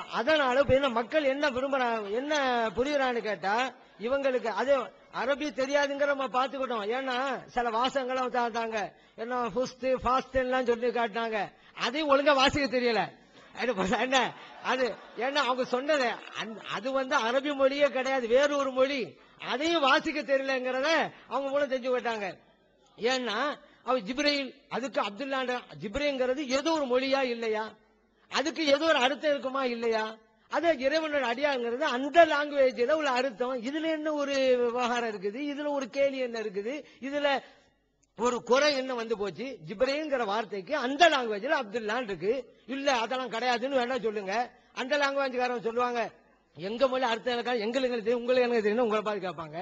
அதனால இப்ப என்ன மக்கள் என்ன விரும்புறாங்க என்ன புரியுறான்னு கேட்டா இவங்களுக்கு அது அரபி தெரியாதுங்கிற நம்ம பாத்துக்கிட்டோம் ஏன்னா சில வாசங்களும் தாத்தாங்க என்ன ஃபுஸ்து ஃபாஸ்ட் எல்லாம் சொல்லி காட்டினாங்க அதையும் ஒழுங்கா வாசிக்க தெரியல. அது என்ன அது ஏன்னா அவங்க சொன்னது அது வந்து அரபி மொழியே கிடையாது. வேற ஒரு மொழி. அதையும் வாசிக்க தெரியலங்கிறத அவங்க மூலம் தெரிஞ்சு போயிட்டாங்க. ஏன்னா அவ ஜிப்ரைல் அதுக்கு அப்துல்லாண்ட ஜிப்ரேங்கிறது ஏதோ ஒரு மொழியா இல்லையா? அதுக்கு ஏதோ ஒரு அர்த்தம் இருக்குமா இல்லையா? அது இறைவனோட அடியாங்கிறது அந்த லாங்குவேஜில் உள்ள அர்த்தம். இதுல என்ன ஒரு விவகாரம் இருக்குது? இதுல ஒரு கேள்வி என்ன இருக்குது? இதுல ஒரு குறை என்ன வந்து போச்சு? ஜிப்ரேங்கிற வார்த்தைக்கு அந்த லாங்குவேஜில் அப்துல்லான் இருக்கு. இல்ல அதெல்லாம் கிடையாதுன்னு வேணா சொல்லுங்க. அந்த லாங்குவேஜ்காரன் சொல்லுவாங்க எங்க மொழி அர்த்தம் இருக்கா? எங்களுக்கு தெரியும் உங்களுக்கு எனக்கு தெரியும் உங்களை பார்த்து கேட்பாங்க.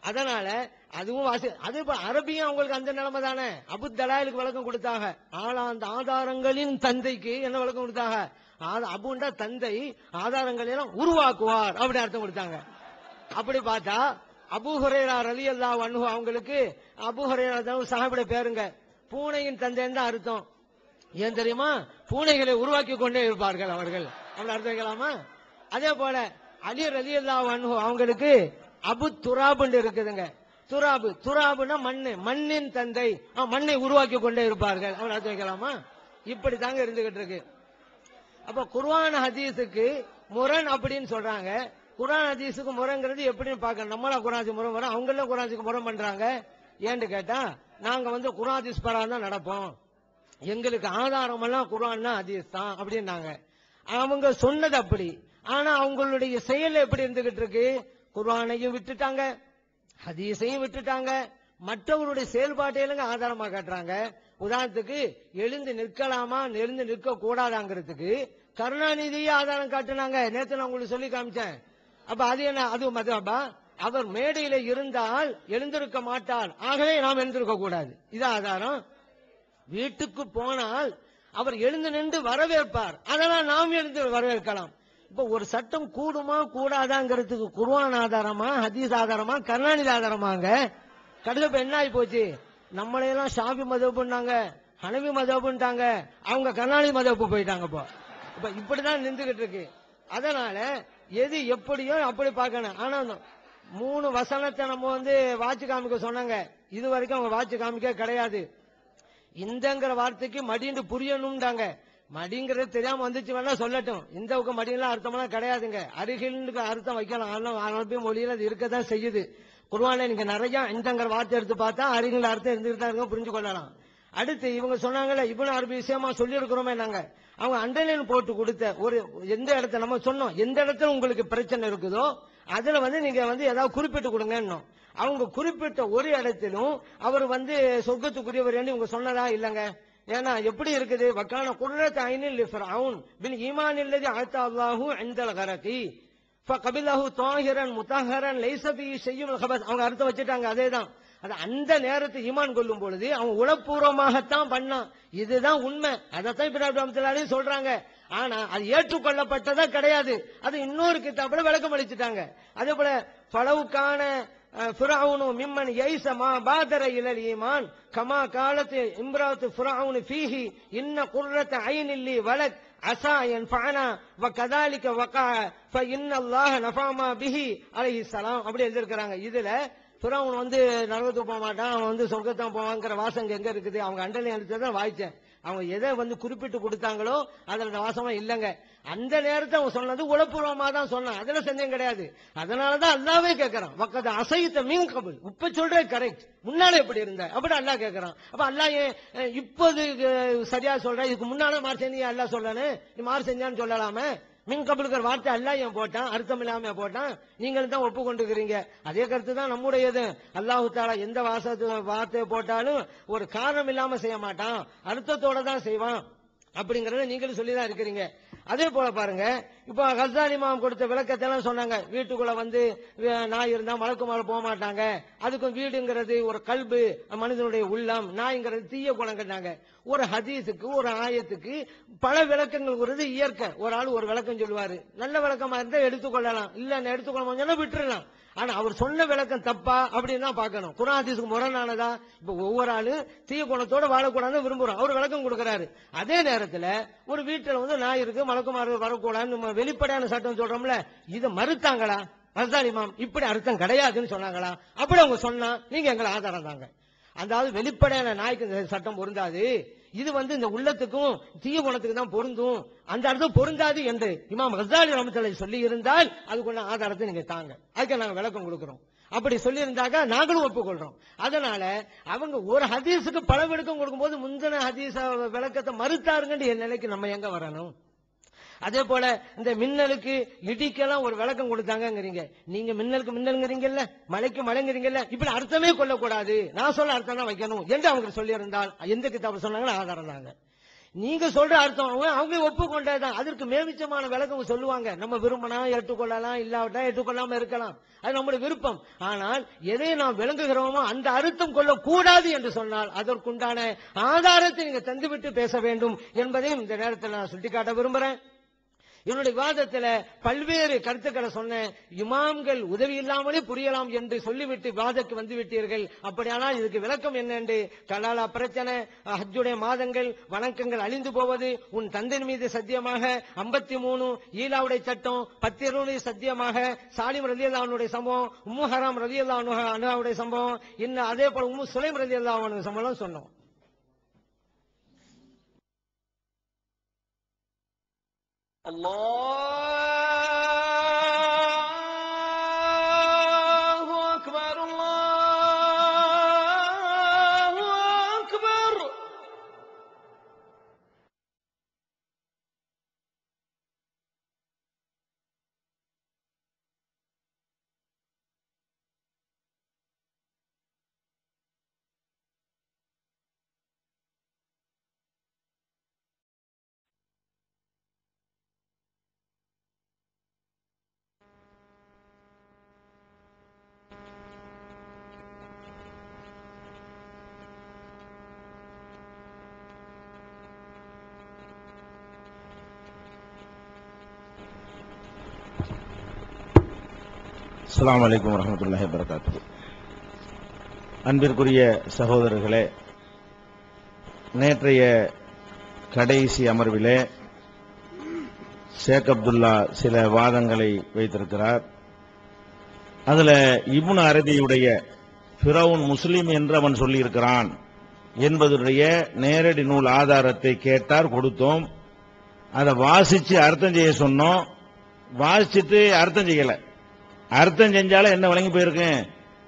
அதனால அதுவும் அது இப்ப அரபியும் அவங்களுக்கு அந்த நிலைமை தானே. அபு தலாலுக்கு விளக்கம் கொடுத்தாங்க. ஆனா அந்த ஆதாரங்களின் தந்தைக்கு என்ன விளக்கம் கொடுத்தாங்க? ஆத- அபுண்டா தந்தை ஆதாரங்களை எல்லாம் உருவாக்குவார் அப்படி அர்த்தம் கொடுத்தாங்க. அப்படி பார்த்தா அபுஹுரேரா ரலி அல்லா அவங்களுக்கு அபு ஹுரேரா தான் பேருங்க. பூனையின் தந்தைன்னு தான் அர்த்தம். ஏன் தெரியுமா? பூனைகளை உருவாக்கி கொண்டே இருப்பார்கள் அவர்கள். அப்படி அர்த்தம் வைக்கலாமா? அதே போல அலி ரலி அல்லா அவங்களுக்கு அபு துராபுன்னு இருக்குதுங்க. துராபு துராபுனா மண்ணு. மண்ணின் தந்தை. மண்ணை உருவாக்கி கொண்டே இருப்பார்கள். அவன் அது வைக்கலாமா? இப்படி தாங்க இருந்துகிட்டு இருக்கு. அப்ப குர்ஆன் ஹதீஸுக்கு முரண் அப்படின்னு சொல்றாங்க. குரான் ஹதீஸுக்கு முரங்கிறது எப்படின்னு பார்க்கணும். நம்மளா குராஜி முறை வரோம். அவங்கள குராஜிக்கு முரண் பண்றாங்க. ஏன்னு கேட்டா நாங்க வந்து குராஜிஸ் ஹதீஸ் பரா தான் நடப்போம். எங்களுக்கு ஆதாரம் எல்லாம் குர்ஆன் ஹதீஸ் தான் அப்படின்னாங்க. அவங்க சொன்னது அப்படி. ஆனா அவங்களுடைய செயல் எப்படி இருந்துகிட்டு இருக்கு? குர்ஆனையும் விட்டுட்டாங்க ஹதீஸையும் விட்டுட்டாங்க மற்றவருடைய செயல்பாட்டையிலுங்க ஆதாரமா காட்டுறாங்க. உதாரணத்துக்கு எழுந்து நிற்கலாமா எழுந்து நிற்க கூடாதாங்கிறதுக்கு கருணாநிதியே ஆதாரம் காட்டுனாங்க. நேற்று நான் உங்களுக்கு சொல்லி காமிச்சேன். அப்ப அது என்ன அது மதுபா அவர் மேடையில இருந்தால் எழுந்திருக்க மாட்டார். ஆகவே நாம் எழுந்திருக்க கூடாது. இது ஆதாரம். வீட்டுக்கு போனால் அவர் எழுந்து நின்று வரவேற்பார். அதனால் நாம் எழுந்து வரவேற்கலாம். இப்ப ஒரு சட்டம் கூடுமா கூடாதாங்கிறதுக்கு குர்ஆன் ஆதாரமா ஹதீஸ் ஆதாரமா கருணாநிதி ஆதாரமாங்க? கடைசியில் இப்ப என்ன ஆகி போச்சு நம்மளையெல்லாம் ஷாபி மதப்புன்னாங்க ஹனவி மதப்புன்ட்டாங்க அவங்க கருணாநிதி மதப்பு போயிட்டாங்க இப்போ. இப்ப இப்படிதான் நின்றுகிட்டு இருக்கு. அதனால எது எப்படியோ அப்படி பார்க்கணும். ஆனா மூணு வசனத்தை நம்ம வந்து வாட்சி காமிக்க சொன்னாங்க. இது வரைக்கும் அவங்க வாட்சி காமிக்க கிடையாது. இந்தங்கிற வார்த்தைக்கு மடிந்து புரியணும்டாங்க மடிங்கிறது தெரியாம வந்துச்சு வேணா சொல்லட்டும். இந்த இந்தவுக்கு மடியெல்லாம் அர்த்தமெல்லாம் கிடையாதுங்க. அருகில் அர்த்தம் வைக்கலாம். ஆனால் அரபி மொழியில் அது இருக்கதான் செய்யுது. குருவானை நீங்க நிறைய இந்தங்கிற வார்த்தை எடுத்து பார்த்தா அருகில் அர்த்தம் இருந்துகிட்டு தான் புரிஞ்சு கொள்ளலாம். அடுத்து இவங்க சொன்னாங்கல்ல இவ்வளவு அரபி விஷயமா சொல்லியிருக்கிறோமே நாங்க. அவங்க அண்டர்லைன் போட்டு கொடுத்த ஒரு எந்த இடத்த நம்ம சொன்னோம் எந்த இடத்துல உங்களுக்கு பிரச்சனை இருக்குதோ அதுல வந்து நீங்க வந்து ஏதாவது குறிப்பிட்டு கொடுங்கன்னோம். அவங்க குறிப்பிட்ட ஒரு இடத்திலும் அவர் வந்து சொர்க்கத்துக்குரியவர் இவங்க சொன்னதா இல்லங்க? ஏன்னா எப்படி இருக்குது? வக்கான குர்ரத் ஐனில் ஃபிரவுன் பின் ஈமான் இல்லதி ஆத்தா அல்லாஹு இந்தல் கரகி ஃபகபிலஹு தாஹிரன் முத்தஹரன் லைஸ பி அவங்க அர்த்தம் வச்சுட்டாங்க அதேதான். அது அந்த நேரத்தை ஈமான் கொள்ளும் பொழுது அவன் உளப்பூர்வமாகத்தான் பண்ணான். இதுதான் உண்மை. அதைத்தான் இப்ராஹிம் அப்துல்லாலையும் சொல்றாங்க. ஆனா அது ஏற்றுக்கொள்ளப்பட்டதா கிடையாது. அது இன்னொரு கிதாபுல விளக்கம் அளிச்சுட்டாங்க. அதே போல பலவுக்கான ஃபிரௌனு மிம்மன் யைசமா பாதர இலல் ஈமான். கமா காலத்து இம்ராத்து ஃபிரௌனு ஃபீஹி இன்ன குர்ரத்த ஐனில்லி வலத் அசா என் ஃபானா வ கதாலிக்க வகா ஃப இன்னல்லாஹ நஃபாமா பிஹி அலஹி சலாம் அப்படி எழுதியிருக்கிறாங்க. இதுல ஃபிரௌன் வந்து நரகத்துக்கு போக மாட்டான். அவன் வந்து சொர்க்கத்தான் போவாங்கிற வாசம் எங்க இருக்குது? அவங்க அண்டனை எடுத்ததான் வாய்ச்சேன். அவங்க எதை வந்து குறிப்பிட்டு கொடுத்தாங்களோ அதில் அந்த வாசமா இல்லைங்க. அந்த நேரத்தை அவன் சொன்னது உளப்பூர்வமா தான் சொன்னான். அதுல சந்தேகம் கிடையாது. அதனாலதான் அல்லாவே கேட்கறான் பக்கத்து அசைத்த மீன் கபுல். இப்ப சொல்ற கரெக்ட் முன்னால எப்படி இருந்த? அப்படி அல்லாஹ் கேட்கறான் அப்ப அல்லா ஏன் இப்போது சரியா சொல்ற? இதுக்கு முன்னால மாறு செஞ்சு அல்லாஹ் சொல்லனே நீ மாறு செஞ்சான்னு சொல்லலாமே? மின் கபலுக்கிற வார்த்தை அல்லாஹ் ஏன் போட்டான்? அர்த்தம் இல்லாம போட்டான்? நீங்களும் தான் ஒப்புக்கொண்டுக்கிறீங்க அதே கருத்து தான் நம்முடையது. அல்லாஹு தாலா எந்த வாசத்து வார்த்தையை போட்டாலும் ஒரு காரணம் இல்லாம செய்ய மாட்டான். அர்த்தத்தோட தான் செய்வான். அப்படிங்கறத நீங்களும் சொல்லி தான் இருக்கிறீங்க. அதே போல பாருங்க இப்போ ஹசானி மாம் கொடுத்த விளக்கத்தை எல்லாம் சொன்னாங்க. வீட்டுக்குள்ள வந்து நாய் இருந்தா மலக்குமார போக மாட்டாங்க. அதுக்கும் வீடுங்கிறது ஒரு கல்பு மனிதனுடைய உள்ளம் நாய்ங்கிறது தீய குணங்கிறாங்க ஒரு ஹதீஸுக்கு ஒரு ஆயத்துக்கு பல விளக்கங்கள் இயற்கை. ஒரு ஆள் ஒரு விளக்கம் சொல்லுவாரு. நல்ல விளக்கமா இருந்தா எடுத்துக்கொள்ளலாம். இல்ல எடுத்துக்கொள்ள முடிஞ்சா விட்டுறலாம். ஆனா அவர் சொன்ன விளக்கம் தப்பா அப்படின்னு தான் பார்க்கணும். குரான் முரணானதா? இப்ப ஒவ்வொரு ஆளு தீய குணத்தோட வாழக்கூடாதுன்னு விரும்புறோம் அவர் விளக்கம் கொடுக்கறாரு. அதே நேரத்துல ஒரு வீட்டுல வந்து நாய் இருக்கு மலக்குமாறு வரக்கூடாதுன்னு வெளிப்படையான சட்டம் சொல்றோம்ல இதை மறுத்தாங்களா? ரசாலி மாம் இப்படி அர்த்தம் கிடையாதுன்னு சொன்னாங்களா? அப்படி அவங்க சொன்னா நீங்க எங்களை ஆதாரம் தாங்க அதாவது வெளிப்படையான நாய்க்கு இந்த சட்டம் பொருந்தாது. இது வந்து இந்த உள்ளத்துக்கும் தீய குணத்துக்கு தான் பொருந்தும். அந்த அர்த்தம் பொருந்தாது என்று இமாம் ஹசாலி ரமத்தலை சொல்லி இருந்தால் அதுக்குள்ள ஆதாரத்தை நீங்க தாங்க. அதுக்கு நாங்க விளக்கம் கொடுக்கிறோம். அப்படி சொல்லி இருந்தாக்க நாங்களும் ஒப்புக்கொள்றோம். அதனால அவங்க ஒரு ஹதீஸுக்கு பல விளக்கம் கொடுக்கும்போது முந்தின ஹதீஸ விளக்கத்தை மறுத்தாருங்கன்னு என் நிலைக்கு நம்ம எங்க வரணும்? அதே போல இந்த மின்னலுக்கு இடிக்கெல்லாம் ஒரு விளக்கம் கொடுத்தாங்கிறீங்க நீங்க மின்னலுக்கு மின்னலுங்கிறீங்கல்ல மலைக்கு மலைங்கிறீங்கல்ல இப்படி அர்த்தமே கொள்ளக்கூடாது. நான் சொல்ல அர்த்தம் தான் வைக்கணும் என்று அவங்க சொல்லியிருந்தால் எந்த கிதாபு சொன்னாங்கன்னு ஆதாரம் தாங்க. நீங்க சொல்ற அர்த்தம் அவங்க அவங்க ஒப்புக்கொண்டதுதான். அதற்கு மேமிச்சமான விளக்கம் சொல்லுவாங்க. நம்ம விரும்பினா ஏற்றுக்கொள்ளலாம் இல்லாவிட்டா ஏற்றுக்கொள்ளாம இருக்கலாம். அது நம்முடைய விருப்பம். ஆனால் எதை நாம் விளங்குகிறோமோ அந்த அர்த்தம் கொள்ளக்கூடாது என்று சொன்னால் அதற்குண்டான ஆதாரத்தை நீங்க தந்துவிட்டு பேச வேண்டும் என்பதையும் இந்த நேரத்தில் நான் சுட்டிக்காட்ட விரும்புறேன். என்னுடைய விவாதத்தில் பல்வேறு கருத்துக்களை சொன்னேன். இமாம்கள் உதவி இல்லாமலே புரியலாம் என்று சொல்லிவிட்டு விவாதத்துக்கு வந்து விட்டீர்கள் அப்படியானால் இதுக்கு விளக்கம் என்னென்று? கலாலா பிரச்சனை ஹஜ்ஜுடைய மாதங்கள் வணக்கங்கள் அழிந்து போவது உன் தந்தையின் மீது சத்தியமாக ஐம்பத்தி மூணு ஈலாவுடைய சட்டம் பத்திரனுடைய சத்தியமாக சாலிம் ரதி அல்லாவுடைய சம்பவம் உம்மு ஹராம் ரதி அல்லாவுடைய சம்பவம் இன்னும் அதே போல உம்மு சுலைம் ரதி அல்லாவுடைய சம்பவம் சொன்னோம். Allah அஸ்லாம் அலைக்கும் வரமத்துல்லாஹி வரகாத்து அன்பிற்குரிய சகோதரர்களே நேற்றைய கடைசி அமர்விலே ஷேக் அப்துல்லா சில வாதங்களை வைத்திருக்கிறார். அதுல இபுன் அரபியுடைய ஃபிரவுன் முஸ்லீம் என்று அவன் சொல்லியிருக்கிறான் என்பதுடைய நேரடி நூல் ஆதாரத்தை கேட்டார் கொடுத்தோம். அதை வாசிச்சு அர்த்தம் செய்ய சொன்னோம். வாசிச்சுட்டு அர்த்தம் செய்யலை. அர்த்தம் செஞ்சாலும் என்ன வழங்கி போயிருக்கேன்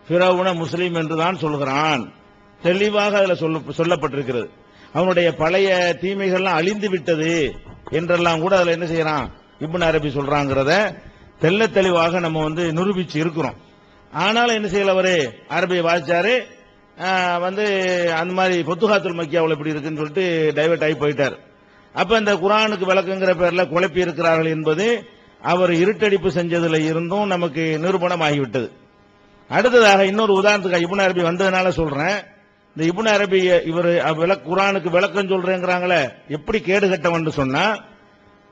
ஃபிரவுன முஸ்லீம் என்றுதான் சொல்கிறான். தெளிவாக அதுல சொல்ல சொல்லப்பட்டிருக்கிறது. அவனுடைய பழைய தீமைகள்லாம் அழிந்து விட்டது என்றெல்லாம் கூட அதுல என்ன செய்யறான்? இப்னு அரபி சொல்றாங்கிறத தெள்ள தெளிவாக நம்ம வந்து நிரூபிச்சு இருக்கிறோம். ஆனாலும் என்ன செய்யல அவரு? அரபியை வாசிச்சாரு. வந்து அந்த மாதிரி பொத்துகாத்துல் மக்கியாவில் இப்படி இருக்குன்னு சொல்லிட்டு டைவர்ட் ஆகி போயிட்டார். அப்ப இந்த குரானுக்கு விளக்குங்கிற பேர்ல குழப்பி இருக்கிறார்கள் என்பது அவர் இருட்டடிப்பு செஞ்சதுல இருந்தும் நமக்கு நிரூபணம் ஆகிவிட்டது அடுத்ததாக இன்னொரு உதாரணத்துக்கு இபுன அரபி வந்ததுனால சொல்றேன். இந்த இப்னு அரபி இவர் குரானுக்கு விளக்கம் சொல்றேங்கிறாங்களே எப்படி கேடு கட்டவன் சொன்னா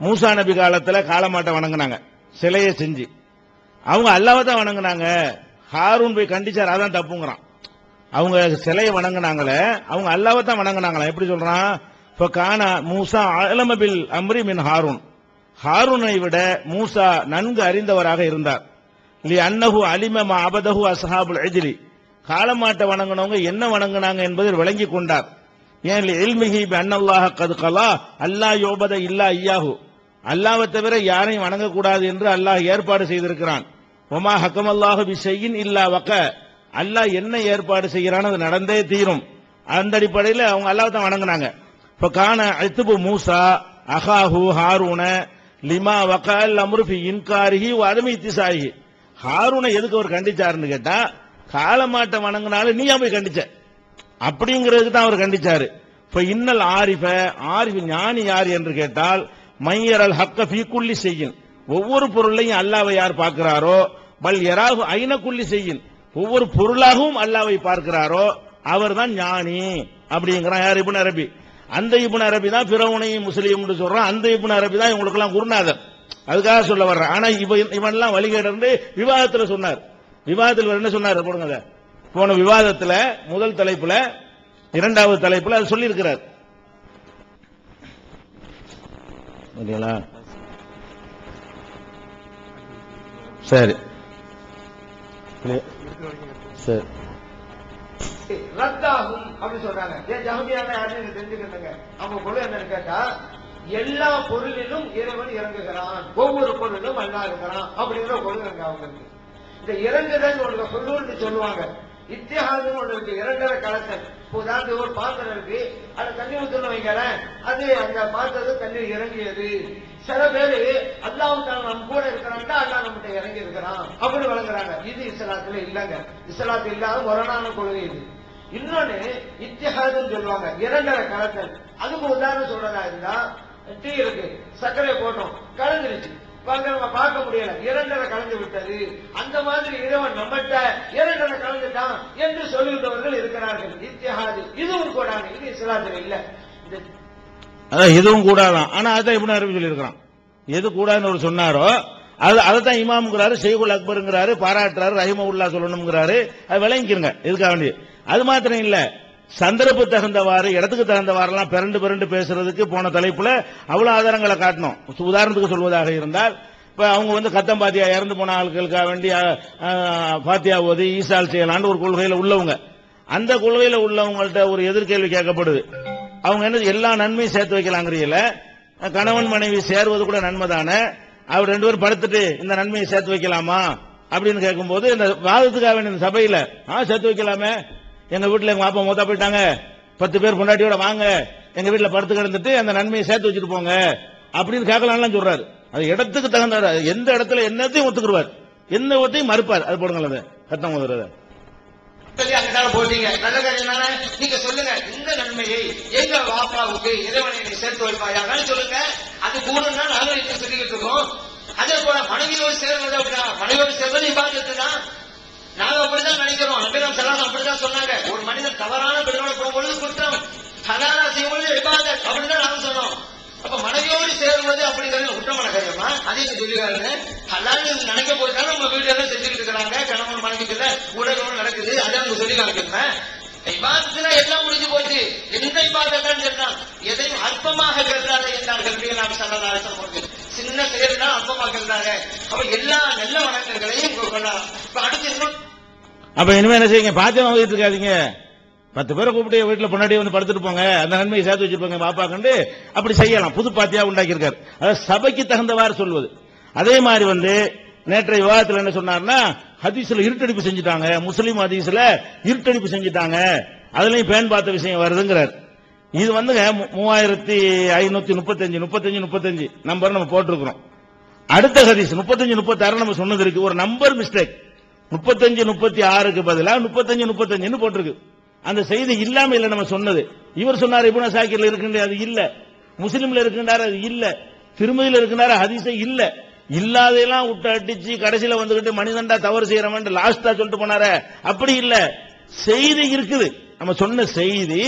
மூசா நபி காலத்துல காலமாட்டை வணங்குனாங்க சிலையை செஞ்சு. அவங்க அல்லாவை தான் வணங்கினாங்க. ஹாரூன் போய் கண்டிச்சார் அதான் தப்புங்கிறான். அவங்க சிலையை வணங்கினாங்களே அவங்க அல்லாவை தான் வணங்குனாங்களா எப்படி சொல்றான்? இப்ப காணா மூசா அலமபில் அம்ரி மின் ஹாரூன். ஹாரூனை விட மூசா நன்கு அறிந்தவராக இருந்தார். லி அன்னஹு அலிம அபதஹு அஸ்ஹாபுல் அஜ்லி காலமாட்டை வணங்குனவங்க என்ன வணங்கினாங்க என்பதில் விளங்கி கொண்டார். ஏன் இல்மிஹி அன்னல்லாஹ கது கலா அல்லாஹ் யோபத இல்லா ஐயாஹு அல்லாவை தவிர யாரையும் வணங்கக்கூடாது என்று அல்லாஹ் ஏற்பாடு செய்திருக்கிறான். ஒமா ஹக்கம் அல்லாஹு பிசையின் இல்லா வக்க. அல்லாஹ் என்ன ஏற்பாடு செய்கிறான் அது நடந்தே தீரும். அந்த அடிப்படையில் அவங்க அல்லாஹ் தான் வணங்கினாங்க. இப்ப காண அத்துபு மூசா அஹாஹு ஹாரூன லிமா வக்கால் அம்ருஃபி இன்காரிஹி அதமி இத்திசாயி ஹாரூனை எதுக்கு அவர் கண்டிச்சாருன்னு கேட்டா காலமாட்டை வணங்கினாலும் நீ போய் கண்டிச்ச? அப்படிங்கிறதுக்கு தான் அவர் கண்டிச்சாரு. இப்ப இன்னல் ஆரிஃப ஆரிஃப் ஞானி யார் என்று கேட்டால் மையரல் ஹக்க ஃபீ குல்லி செய்யின். ஒவ்வொரு பொருளையும் அல்லாவை யார் பார்க்கிறாரோ பல் எராகு ஐன குள்ளி செய்யின். ஒவ்வொரு பொருளாகவும் அல்லாவை பார்க்கிறாரோ அவர்தான் ஞானி அப்படிங்கிறான் யார் இப்னு அரபி. அந்த இபுன் அரபி தான் பிறவுனையும் முஸ்லீம் சொல்றான். அந்த இபுன் அரபி தான் இவங்களுக்கு எல்லாம் குருநாதர். அதுக்காக சொல்ல வர்றேன். ஆனா இவன் இவன்லாம் வழிகேடர்ந்து விவாதத்துல சொன்னார். விவாதத்தில் என்ன சொன்னார் போடுங்க போன விவாதத்துல முதல் தலைப்புல இரண்டாவது தலைப்புல அது சொல்லியிருக்கிறார். ஓகேங்களா? சரி. சரி. ரத்தாகும் அப்படின்னு சொல்றாங்க. ஏன் ஜஹமியான யாருன்னு தெரிஞ்சுக்கணுங்க. அவங்க பொருள் என்னன்னு கேட்டா எல்லா பொருளிலும் இறைவன் இறங்குகிறான். ஒவ்வொரு பொருளிலும் அல்லா இருக்கிறான் அப்படிங்கிற பொருள் இருக்கு. அவங்களுக்கு இந்த இறங்குதல் உங்களுக்கு சொல்லுன்னு சொல்லுவாங்க. இத்தியாசம் உங்களுக்கு இருக்கு. இரண்டரை கலத்தல் உதாரணத்துக்கு ஒரு பாத்திரம் இருக்கு. அது தண்ணி ஊத்தணும் வைக்கிறேன் அது அந்த பாத்திரத்து தண்ணீர் இறங்கியது. சில பேரு அல்லாஹ் நம்ம கூட இருக்கிறாங்க அல்லா நம்மகிட்ட இறங்கி இருக்கிறான் அப்படின்னு வழங்குறாங்க இது இஸ்லாத்துல இல்லங்க. இஸ்லாத்துல இல்லாத முரணான கொள்கை இது. இன்னொன்னு இத்திஹாதுன்னு சொல்லுவாங்க. இரண்டரை கலத்தல் அதுக்கு உதாரணம் சொல்றதா இருந்தா டீ இருக்கு சர்க்கரை போட்டோம் கலந்துருச்சு. பாக்க நம்ம பார்க்க முடியல. இரண்டரை கலந்து விட்டது. அந்த மாதிரி இறைவன் நம்மகிட்ட இரண்டரை கலந்துட்டான் என்று சொல்லுகிறவர்கள் இருக்கிறார்கள். இத்திஹாது. இதுவும் கூடாது. இது இஸ்லாத்துல இல்ல. அதான் இதுவும் கூடாதான். ஆனா அதான் இப்படி அறிவு சொல்லியிருக்கிறான். எது கூடாதுன்னு ஒரு சொன்னாரோ அது அதான் இமாம்ங்கிறாரு ஷெய்குல் அக்பருங்கிறாரு பாராட்டுறாரு ரஹிமவுல்லா சொல்லணுங்கிறாரு அது விளங்கிக்கிறங்க இதுக்காக வேண்டிய அது மாத்திரம் இல்ல. சந்தர்ப்பு தகுந்தவாறு இடத்துக்கு தகுந்தவாறெல்லாம் பிறண்டு பிறண்டு பேசுறதுக்கு போன தலைப்புல அவ்வளவு ஆதாரங்களை காட்டணும். உதாரணத்துக்கு சொல்வதாக இருந்தால் இப்ப அவங்க வந்து கத்தம் பாத்தியா இறந்து போன ஆட்களுக்காக வேண்டி பாத்தியா ஓதி ஈசால் செய்யலான்னு ஒரு கொள்கையில உள்ளவங்க. அந்த கொள்கையில உள்ளவங்கள்ட்ட ஒரு எதிர்கேள்வி கேட்கப்படுது. அவங்க என்ன எல்லா நன்மையும் சேர்த்து வைக்கலாங்கிறீங்கள? கணவன் மனைவி சேர்வது கூட நன்மை தானே அவர் ரெண்டு பேரும் படுத்துட்டு இந்த நன்மையை சேர்த்து வைக்கலாமா? அப்படின்னு கேட்கும்போது இந்த வாதத்துக்காக வேண்டிய இந்த சபையில ஆ சேர்த்து வைக்கலாமே? எங்க வீட்டுல எங்க அப்பா மூத்தா போயிட்டாங்க. பத்து பேர் பொண்டாட்டியோட வாங்க. எங்க வீட்டுல படுத்து கிடந்துட்டு அந்த நன்மையை சேர்த்து வச்சுட்டு போங்க. அப்படின்னு கேட்கலாம்லாம் சொல்றாரு. அது இடத்துக்கு தகுந்த எந்த இடத்துல என்னத்தையும் ஒத்துக்குருவார். எந்த ஒத்தையும் மறுப்பார். அது போடுங்களேன் அதை. சத்தம் முதல்ல அங்கதான போட்டீங்க நல்ல காரியம் நீங்க சொல்லுங்க இந்த நன்மையை எங்க வாப்பாவுக்கு இறைவனை சேர்த்து சொல்லுங்க. அது கூடனா நாங்களும் சொல்லிக்கிட்டு இருக்கோம். அதே போல மனைவியோடு சேர்வது மனைவியோடு சேர்வது தான் நாங்க அப்படிதான் நினைக்கிறோம் நபிரம் சலாம் அப்படிதான் சொன்னாங்க ஒரு மனிதன் தவறான பெண்ணோட போகும்பொழுது குற்றம் ஹலாலா செய்யும்பொழுது இபாதத் அப்படிதான் நாங்க சொன்னோம் அப்ப மனைவியோடு சேருவது அப்படிங்கிறது குற்றமான காரியமா அதையும் சொல்லிக்காருங்க ஹலால் நினைக்க போதுதான் நம்ம வீடு எல்லாம் செஞ்சுக்கிட்டு இருக்கிறாங்க. கணவன் மனைவிக்குள்ள உலகம் நடக்குது. அதை அவங்க சொல்லி காமிக்கிறேன். இபாதத்துல எல்லாம் முடிஞ்சு போச்சு. எந்த இபாதத்தான் சொன்னான் எதையும் அற்பமாக கருதாத என்றார்கள். நாம் சல்லல்லாஹு சின்ன செயல் தான் அற்பமாக கருதாங்க அப்ப எல்லா நல்ல வணக்கங்களையும் கொள்ளலாம் இப்ப அடுத்து இன்னும் அப்ப இனிமே என்ன செய்யுங்க? பாத்தியம் இருக்காதீங்க. பத்து பேரை கூப்பிட்டு வீட்டில் பொன்னாடி வந்து படுத்துட்டு போங்க. அந்த நன்மையை சேர்த்து வச்சிருப்பாங்க பாப்பா கண்டு அப்படி செய்யலாம். புது பாத்தியா உண்டாக்கியிருக்காரு. அதாவது சபைக்கு தகுந்தவாறு சொல்வது. அதே மாதிரி வந்து நேற்றைய விவாதத்தில் என்ன சொன்னார்னா ஹதீஸ்ல இருட்டடிப்பு செஞ்சுட்டாங்க. முஸ்லீம் ஹதீஸ்ல இருட்டடிப்பு செஞ்சுட்டாங்க. அதுலயும் பேன் பார்த்த விஷயம் வருதுங்கிறார். இது வந்துங்க மூவாயிரத்தி ஐநூத்தி முப்பத்தஞ்சு முப்பத்தஞ்சு முப்பத்தஞ்சு நம்பர் நம்ம போட்டிருக்கிறோம். அடுத்த ஹதீஸ் முப்பத்தஞ்சு முப்பத்தாறு நம்ம சொன்னது இருக்கு. ஒரு நம்பர் மிஸ்டேக். முப்பத்தஞ்சு முப்பத்தி ஆறுக்கு பதிலாக முப்பத்தஞ்சு முப்பத்தஞ்சுன்னு போட்டிருக்கு. அந்த செய்தி இல்லாம இல்லை நம்ம சொன்னது. இவர் சொன்னார் இபுன சாக்கிர்ல இருக்கின்ற அது இல்ல. முஸ்லீம்ல இருக்கின்றார் அது இல்ல. திருமதியில் இருக்கின்றார் ஹதீஸே இல்ல. இல்லாதையெல்லாம் விட்டு அடிச்சு கடைசியில வந்துகிட்டு மனிதன்டா தவறு செய்யறவன் லாஸ்டா சொல்லிட்டு போனார. அப்படி இல்ல. செய்தி இருக்குது. நம்ம சொன்ன செய்தி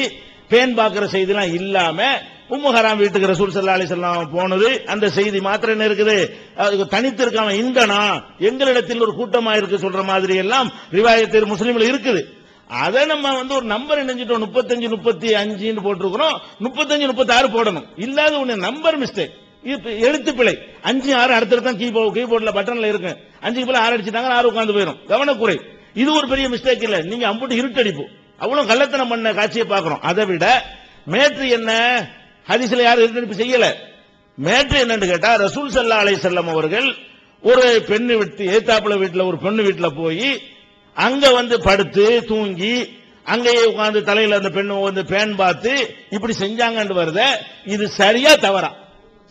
பேன் பார்க்கிற செய்திலாம் இல்லாம உம்முஹராம் வீட்டுக்கு ரசூல் சல்லா அலிசல்லாம் போனது அந்த செய்தி மாத்திரம் என்ன இருக்குது? அதுக்கு தனித்து இருக்காம இந்தனா எங்களிடத்தில் ஒரு கூட்டமா இருக்கு சொல்ற மாதிரி எல்லாம் ரிவாயத்தில் முஸ்லீம்ல இருக்குது. அதை நம்ம வந்து ஒரு நம்பர் இணைஞ்சிட்டோம் முப்பத்தஞ்சு முப்பத்தி அஞ்சுன்னு போட்டிருக்கிறோம். முப்பத்தஞ்சு முப்பத்தி ஆறு போடணும். இல்லாத ஒண்ணு நம்பர் மிஸ்டேக் எழுத்து பிழை. அஞ்சு ஆறு அடுத்தடுத்து தான் கீபோர்டு கீபோர்டில் பட்டன்ல இருக்கு. அஞ்சுக்கு பிள்ளை ஆறு அடிச்சுட்டாங்க ஆறு உட்காந்து போயிடும் கவனக்குறை. இது ஒரு பெரிய மிஸ்டேக் இல்ல. நீங்க அம்புட்டு இருட்டடிப்பு. அவ்வளவு கள்ளத்தனம் பண்ண காட்சியை பார்க்கிறோம். அதை விட மேட்ரு என்ன? ஹதிசில யாரும் இருட்டடிப்பு செய்யல. மேட்ரு என்னன்னு கேட்டா ரசூல் சல்லா அலை செல்லம் அவர்கள் ஒரு பெண்ணு விட்டு ஏத்தாப்புல வீட்டுல ஒரு பெண்ணு வீட்டுல போய் அங்க வந்து படுத்து தூங்கி அங்கேயே உட்கார்ந்து தலையில அந்த பெண்ணு வந்து பேன் பார்த்து இப்படி செஞ்சாங்கன்னு வருத இது சரியா தவறா?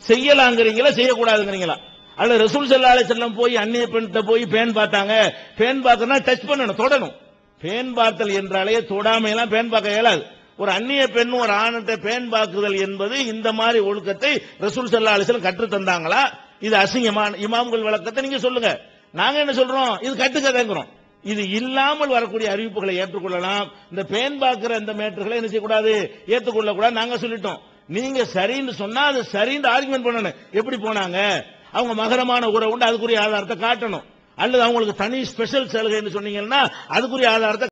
செய்யலாங்கிறீங்களா செய்யக்கூடாதுங்கிறீங்களா? அல்ல ரசூல் சல்லா செல்லம் போய் அந்நிய பெண்கிட்ட போய் பேன் பார்த்தாங்க. பேன் பார்க்கறனா டச் பண்ணணும் தொடணும். பேன் பார்த்தல் என்றாலே தொடாமை எல்லாம் பேன் பார்க்க இயலாது. ஒரு அந்நிய பெண் ஒரு ஆணத்தை பேன் பார்க்குதல் என்பது இந்த மாதிரி ஒழுக்கத்தை ரசூல் சல்லா அலிஸ்லம் கற்று தந்தாங்களா? இது அசிங்கமான இமாம்கள் வழக்கத்தை நீங்க சொல்லுங்க. நாங்க என்ன சொல்றோம்? இது கட்டுக்கதைங்கிறோம். இது இல்லாமல் வரக்கூடிய அறிவிப்புகளை ஏற்றுக்கொள்ளலாம். இந்த பேன் பார்க்கிற இந்த மேட்டர்களை என்ன செய்யக்கூடாது? ஏற்றுக்கொள்ள கூடாது நாங்க சொல்லிட்டோம். நீங்க சரின்னு சொன்னா அது சரின்னு ஆர்குமெண்ட் பண்ணணும். எப்படி போனாங்க? அவங்க மகரமான உறவு உண்டு அதுக்குரிய ஆதாரத்தை காட்டணும். அல்லது அவங்களுக்கு தனி ஸ்பெஷல் சலுகைன்னு சொன்னீங்கன்னா அதுக்குரிய ஆதாரத்தை